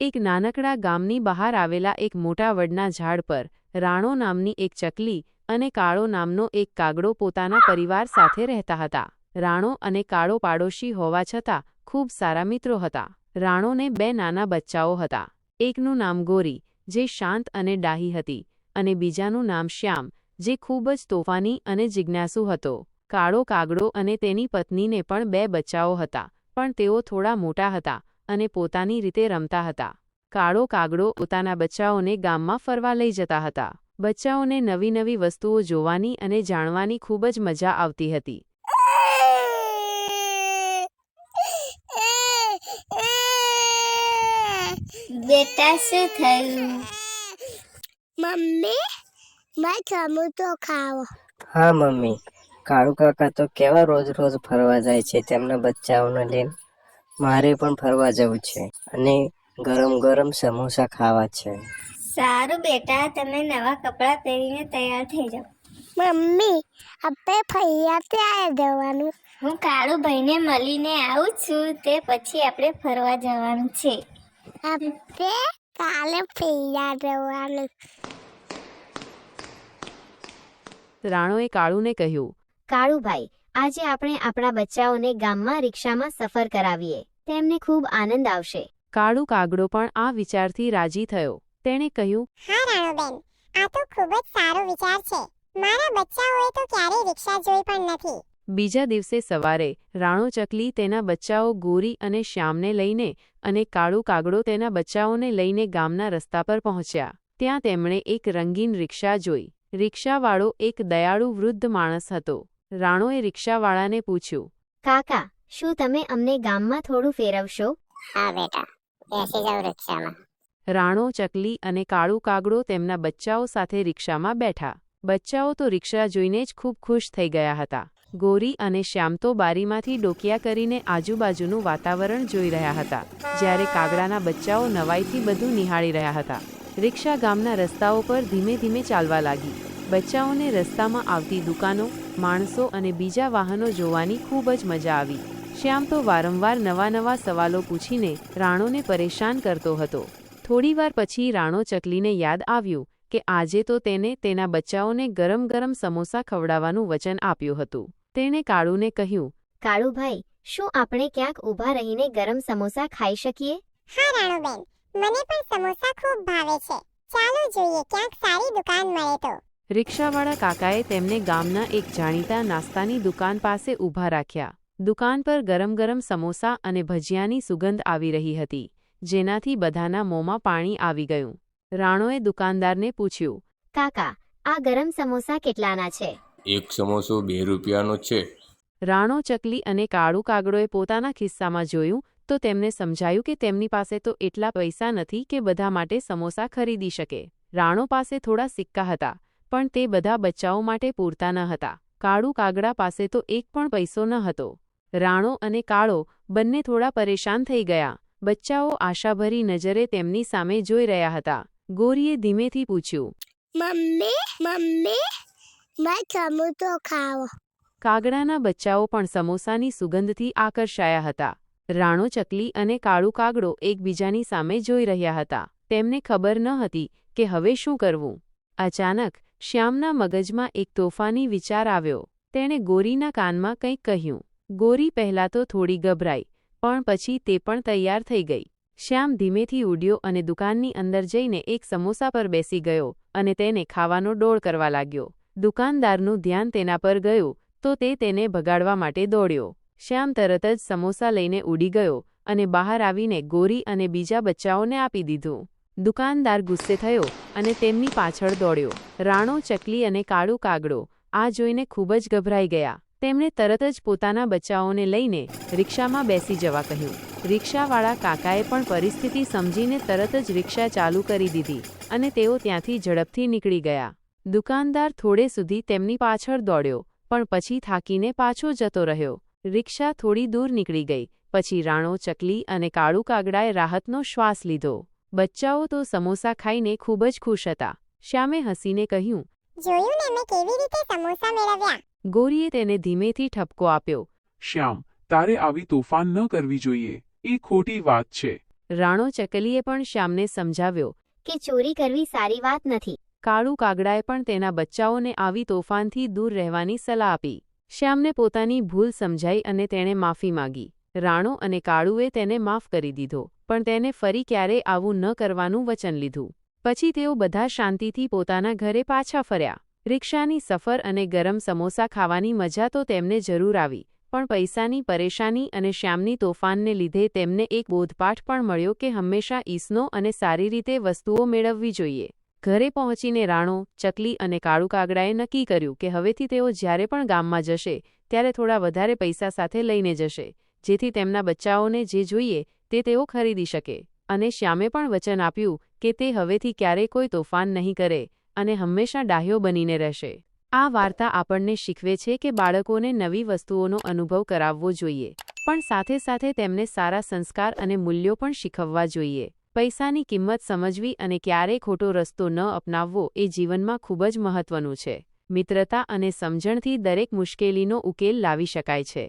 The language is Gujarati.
એક નાનકડા ગામની બહાર આવેલા એક મોટા વડના ઝાડ પર રાણો નામની એક ચકલી અને કાળો નામનો એક કાગડો પોતાના પરિવાર સાથે રહેતા હતા. રાણો અને કાળો પાડોશી હોવા છતાં ખૂબ સારા મિત્રો હતા. રાણોને બે નાના બચ્ચાઓ હતા. એકનું નામ ગોરી, જે શાંત અને ડાહી હતી, અને બીજાનું નામ શ્યામ, જે ખૂબ જ તોફાની અને જિજ્ઞાસુ હતો. કાળો કાગડો અને તેની પત્નીને પણ બે બચ્ચાઓ હતા પણ તેઓ થોડા મોટા હતા અને પોતાની રીતે રમતા હતા. કાળો કાગડો પોતાના બચ્ચાઓને ગામમાં ફરવા લઈ જતા હતા. બચ્ચાઓને નવી નવી વસ્તુઓ જોવાની અને જાણવાની ખૂબ જ મજા આવતી હતી. બેટા શું થયું? મમ્મી મેં તો ખાવો. હા મમ્મી. કાળુ કાકા તો કેવા રોજ રોજ ફરવા જાય છે તેમના બચ્ચાઓને લઈને મારે પણ ફરવા જવું છે અને ગરમ ગરમ સમોસા ખાવા છે. સારું બેટા તમે નવા કપડાં પહેરીને તૈયાર થઈ જાઓ. મમ્મી આપણે ફૈયા ત્યાં જવાનું હું કાળુ ભાઈને મળીને આવું છું તે પછી આપણે ફરવા જવાનું છે. આપણે કાલે ફૈયા જવાનું રાણોએ કાળુને કહ્યું કાળુભાઈ આજે આપણે આપણા બચ્ચાઓને ગામમાં રિક્ષામાં સફર કરાવીએ. તેમને ખૂબ આનંદ આવશે. કાળુ કાગડો પણ આ વિચારથી રાજી થયો. તેણે કહ્યું હા રાણુબેન આ તો ખૂબ જ સારો વિચાર છે. મારા બચ્ચાઓએ તો ક્યારેય રિક્ષા જોઈ પણ નથી. બીજા દિવસે સવારે રાણો ચકલી તેના બચ્ચાઓ ગોરી અને શ્યામને લઈને અને કાળુ કાગડો તેના બચ્ચાઓને લઈને ગામના રસ્તા પર પહોંચ્યા. ત્યાં તેમણે એક રંગીન રિક્ષા જોઈ. રિક્ષાવાળો એક દયાળુ વૃદ્ધ માણસ હતો. રાણોએ રિક્ષાવાળાને પૂછ્યું કાકા શું તમે અમને ગામમાં થોડું ફેરવશો? હા બેટા. બેસી જાવ રિક્ષામાં. રાણો ચકલી અને કાળુ કાગડો તેમના બચ્ચાઓ સાથે રિક્ષામાં બેઠા. બચ્ચાઓ તો રિક્ષા જોઈને જ ખૂબ ખુશ થઈ ગયા હતા. ગોરી અને શ્યામ તો બારીમાંથી ડોકિયા કરીને આજુબાજુનું વાતાવરણ જોઈ રહ્યા હતા જ્યારે કાગડાના બચ્ચાઓ નવાઈથી બધું નિહાળી રહ્યા હતા. રિક્ષા ગામના રસ્તાઓ પર ધીમે ધીમે ચાલવા લાગી. બચ્ચાઓને રસ્તામાં આવતી દુકાનો માણસો અને બીજા વાહનો જોવાની ખૂબ જ મજા આવી. શ્યામ તો વારંવાર નવા નવા સવાલો પૂછીને રાણોને પરેશાન કરતો હતો. થોડીવાર પછી રાણો ચકલીને યાદ આવ્યું કે આજે તો તેને તેના બચ્ચાઓને ગરમ ગરમ સમોસા ખવડાવવાનું વચન આપ્યું હતું. તેણે કાળુને કહ્યું કાળુભાઈ શું આપણે ક્યાંક ઊભા રહીને ગરમ સમોસા ખાઈ શકીએ? હા રાણુબેન. મને પણ સમોસા ખૂબ ભાવે છે. ચાલો જોઈએ ક્યાંક સારી દુકાન મળે તો. રિક્ષાવાળા કાકાએ તેમને ગામના એક જાણીતા નાસ્તાની દુકાન પાસે ઊભા રાખ્યા. દુકાન પર ગરમ ગરમ સમોસા અને ભજીયાની સુગંધ આવી રહી હતી જેનાથી બધાના મોંમાં પાણી આવી ગયું. રાણોએ દુકાનદારને પૂછ્યું કાકા આ ગરમ સમોસા કેટલાના છે? એક સમોસો બે રૂપિયાનો છે. રાણો ચકલી અને કાળુ કાગડોએ પોતાના ખિસ્સામાં જોયું તો તેમને સમજાયું કે તેમની પાસે તો એટલા પૈસા નથી કે બધા માટે સમોસા ખરીદી શકે. રાણો પાસે થોડા સિક્કા હતા. પણ તે બધા બચ્ચાઓ માટે પૂરતા ન હતા. કાળુ કાગડા પાસે તો એક પણ પૈસો ન હતો. રાણો અને કાળો બંને થોડા પરેશાન થઈ ગયા. બચ્ચાઓ આશાભરી નજરે તેમની સામે જોઈ રહ્યા હતા. ગોરીએ ધીમેથી પૂછ્યું મમ્મી મમ્મી કાગડાના બચ્ચાઓ પણ સમોસાની સુગંધથી આકર્ષાયા હતા. રાણો ચકલી અને કાળુ કાગડો એકબીજાની સામે જોઈ રહ્યા હતા. તેમને ખબર ન હતી કે હવે શું કરવું. અચાનક શ્યામના મગજમાં એક તોફાની વિચાર આવ્યો. તેણે ગોરીના કાનમાં કંઈક કહ્યું. ગોરી પહેલાં તો થોડી ગભરાઈ, પણ પછી તે પણ તૈયાર થઈ ગઈ. શ્યામ ધીમેથી ઉડ્યો અને દુકાનની અંદર જઈને એક સમોસા પર બેસી ગયો અને તેને ખાવાનો ડોળ કરવા લાગ્યો. દુકાનદારનું ધ્યાન તેના પર ગયું, તો તે તેને ભગાડવા માટે દોડ્યો. શ્યામ તરત જ સમોસા લઈને ઉડી ગયો અને બહાર આવીને ગોરી અને બીજા બચ્ચાઓને આપી દીધું. દુકાનદાર ગુસ્સે થયો અને તેમની પાછળ દોડ્યો. રાણો ચકલી અને કાળુ કાગડો આ જોઈને ખૂબ જ ગભરાઈ ગયા. તેમણે તરત જ પોતાના બચ્ચાઓને લઈને રિક્ષામાં બેસી જવા કહ્યું. રિક્ષાવાળા કાકાએ પણ પરિસ્થિતિ સમજીને તરત જ રિક્ષા ચાલુ કરી દીધી અને તેઓ ત્યાંથી ઝડપથી નીકળી ગયા. દુકાનદાર થોડે સુધી તેમની પાછળ દોડ્યો, પણ પછી થાકીને પાછો જતો રહ્યો. રિક્ષા થોડી દૂર નીકળી ગઈ, પછી રાણો ચકલી અને કાળુ કાગડાએ રાહતનો શ્વાસ લીધો. બચ્ચાઓ તો સમોસા ખાઈને ખૂબ જ ખુશ હતા. શ્યામે હસીને કહ્યું જોયું ને મેં કેવી રીતે સમોસા મેળવ્યા? ગોરીએ તેને ધીમેથી ઠપકો આપ્યો. શ્યામ તારે આવી તોફાન ન કરવી જોઈએ. એ ખોટી વાત છે. રાણો ચકલીએ પણ શ્યામને સમજાવ્યો કે ચોરી કરવી સારી વાત નથી. કાળુ કાગડાએ પણ તેના બચ્ચાઓને આવી તોફાનથી દૂર રહેવાની સલાહ આપી. શ્યામને પોતાની ભૂલ સમજાઈ અને તેણે માફી માંગી. રાણો અને કાળુએ તેને માફ કરી દીધો. પણ તેને ફરી ક્યારેય આવું ન કરવાનું વચન લીધું. પછી તેઓ બધા શાંતિથી પોતાના ઘરે પાછા ફર્યા. રિક્ષાની સફર અને ગરમ સમોસા ખાવાની મજા તો તેમને જરૂર આવી, પણ પૈસાની પરેશાની અને શ્યામની તોફાનને લીધે તેમને એક બોધપાઠ પણ મળ્યો કે હંમેશા ઈસનો અને સારી રીતે વસ્તુઓ મેળવવી જોઈએ. ઘરે પહોંચીને રાણો, ચકલી અને કાળુ કાગડાએ નક્કી કર્યું કે હવેથી તેઓ જ્યારે પણ ગામમાં જશે, ત્યારે થોડા વધારે પૈસા સાથે લઈને જશે, જેથી તેમના બચ્ચાઓને જે જોઈએ તે તેઓ ખરીદી શકે. અને શ્યામે પણ વચન આપ્યું કે તે હવેથી ક્યારેય કોઈ તોફાન નહીં કરે અને હંમેશા ડાહ્યો બનીને રહેશે. આ વાર્તા આપણને શીખવે છે કે બાળકોને નવી વસ્તુઓનો અનુભવ કરાવવો જોઈએ, પણ સાથે સાથે તેમને સારા સંસ્કાર અને મૂલ્યો પણ શીખવવા જોઈએ. પૈસાની કિંમત સમજવી અને ક્યારેય ખોટો રસ્તો ન અપનાવવો એ જીવનમાં ખૂબ જ મહત્વનું છે. મિત્રતા અને સમજણથી દરેક મુશ્કેલીનો ઉકેલ લાવી શકાય છે.